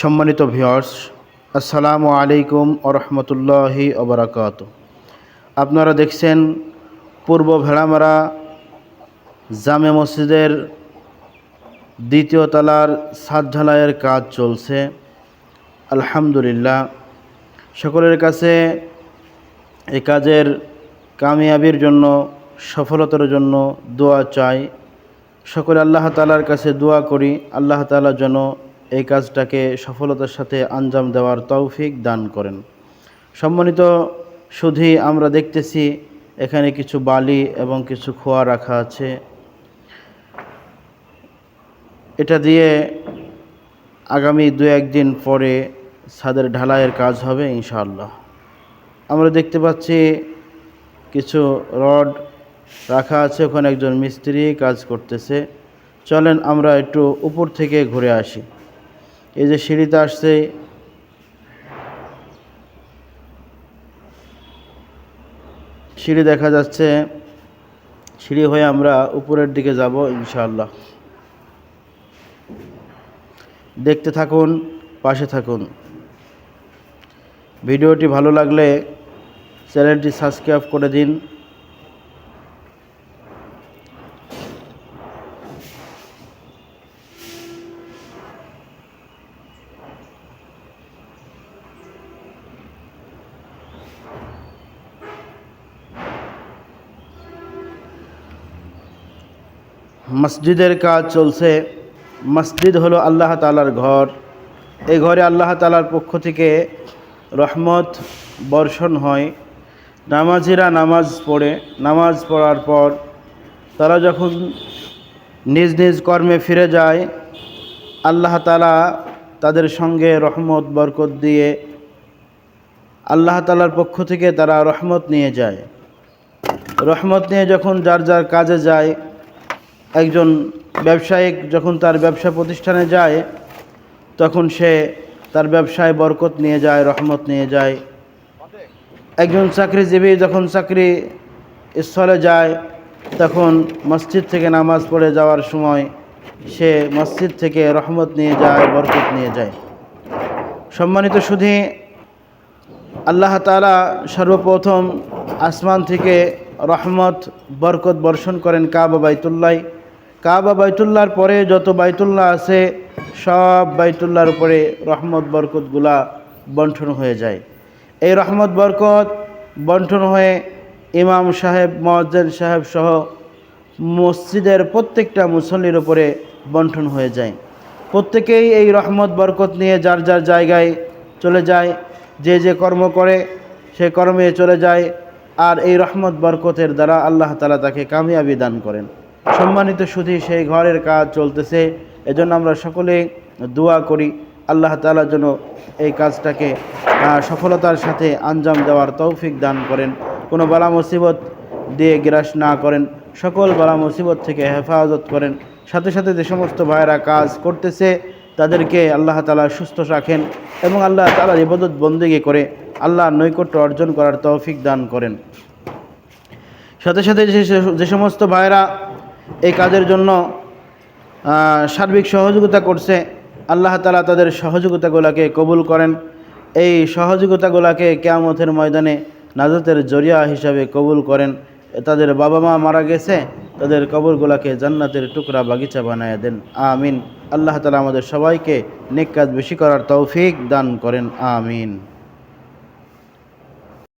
সম্মানিত ভিওর্স আসসালামু আলাইকুম আরহামতুল্লাহি ওবরাকাত আপনারা দেখছেন পূর্ব ভেড়ামারা জামে মসজিদের দ্বিতীয় তলার সাত ঢালাইয়ের কাজ চলছে। আলহামদুলিল্লাহ, সকলের কাছে এই কাজের কামিয়াবির জন্য, সফলতার জন্য দোয়া চাই। সকলে আল্লাহ তালার কাছে দোয়া করি। আল্লাহ তালা যেন এই কাজটাকে সফলতার সাথে আঞ্জাম দেওয়ার তৌফিক দান করেন। সম্মানিত শুধু আমরা দেখতেছি এখানে কিছু বালি এবং কিছু খোয়া রাখা আছে। এটা দিয়ে আগামী দু একদিন পরে ছাদের ঢালাইয়ের কাজ হবে, ইনশাআল্লাহ। আমরা দেখতে পাচ্ছি কিছু রড রাখা আছে, ওখানে একজন মিস্ত্রি কাজ করতেছে। চলেন আমরা একটু উপর থেকে ঘুরে আসি। এই যে সিঁড়িতে আসছে। সিঁড়ি দেখা যাচ্ছে। সিঁড়ি হয়ে আমরা উপরের দিকে যাব ইনশাআল্লাহ। দেখতে থাকুন, পাশে থাকুন। ভিডিওটি ভালো লাগলে চ্যানেলটি সাবস্ক্রাইব করে দিন। মসজিদের কাজ চলছে। মসজিদ হলো আল্লাহ তালার ঘর। এই ঘরে আল্লাহ তালার পক্ষ থেকে রহমত বর্ষণ হয়। নামাজিরা নামাজ পড়ে। নামাজ পড়ার পর তারা যখন নিজ নিজ কর্মে ফিরে যায়, আল্লাহ তালা তাদের সঙ্গে রহমত, বরকত দিয়ে আল্লাহ তালার পক্ষ থেকে তারা রহমত নিয়ে যায়। রহমত নিয়ে যখন যার যার কাজে যায় একজন ব্যবসায়িক যখন তার ব্যবসা প্রতিষ্ঠানে যায়, তখন সে তার ব্যবসায় বরকত নিয়ে যায়, রহমত নিয়ে যায়। একজন চাকরিজীবী যখন চাকরি স্থলে যায়, তখন মসজিদ থেকে নামাজ পড়ে যাওয়ার সময় সে মসজিদ থেকে রহমত নিয়ে যায়, বরকত নিয়ে যায়। সম্মানিত শুধু আল্লাহ তালা সর্বপ্রথম আসমান থেকে রহমত, বরকত বর্ষণ করেন কাবা বাইতুল্লাহ। কাবা বাইতুল্লাহর পরে যত বাইতুল্লাহ আছে, সব বাইতুল্লাহর উপরে রহমত বরকতগুলা বন্টন হয়ে যায়। এই রহমত বরকত বন্টন হয়ে ইমাম সাহেব মজ্জেন সাহেব সহ মসজিদের প্রত্যেকটা মুসল্লির উপরে বন্টন হয়ে যায়। প্রত্যেকেই এই রহমত বরকত নিয়ে যার যার জায়গায় চলে যায়, যে যে কর্ম করে সে কর্মে চলে যায়, আর এই রহমত বরকতের দ্বারা আল্লাহ তালা তাকে কামিয়াবি দান করেন। সম্মানিত শুধু সেই ঘরের কাজ চলতেছে। এজন্য আমরা সকলে দোয়া করি, আল্লাহ তালার জন্য এই কাজটাকে সফলতার সাথে আঞ্জাম দেওয়ার তৌফিক দান করেন। কোনো বালা মুসিবত দিয়ে গ্রাস না করেন। সকল বালা মুসিবত থেকে হেফাজত করেন। সাথে সাথে যে সমস্ত ভাইয়েরা কাজ করতেছে, তাদেরকে আল্লাহ তালা সুস্থ রাখেন এবং আল্লাহ তালার ইবাদত বন্দিগি করে আল্লাহ নৈকট্য অর্জন করার তৌফিক দান করেন। সাথে সাথে যে সমস্ত ভাইয়েরা এই কাজের জন্য সার্বিক সহযোগিতা করছে, আল্লাহ তালা তাদের সহযোগিতাগুলোকে কবুল করেন। এই সহযোগিতাগুলোকে কেয়ামতের ময়দানে নাজাতের জরিয়া হিসাবে কবুল করেন। তাদের বাবা মা মারা গেছে, তাদের কবরগুলোকে জান্নাতের টুকরা বাগিচা বানায় দেন। আমিন। আল্লাহ তালা আমাদের সবাইকে নেক কাজ বেশি করার তৌফিক দান করেন। আমিন।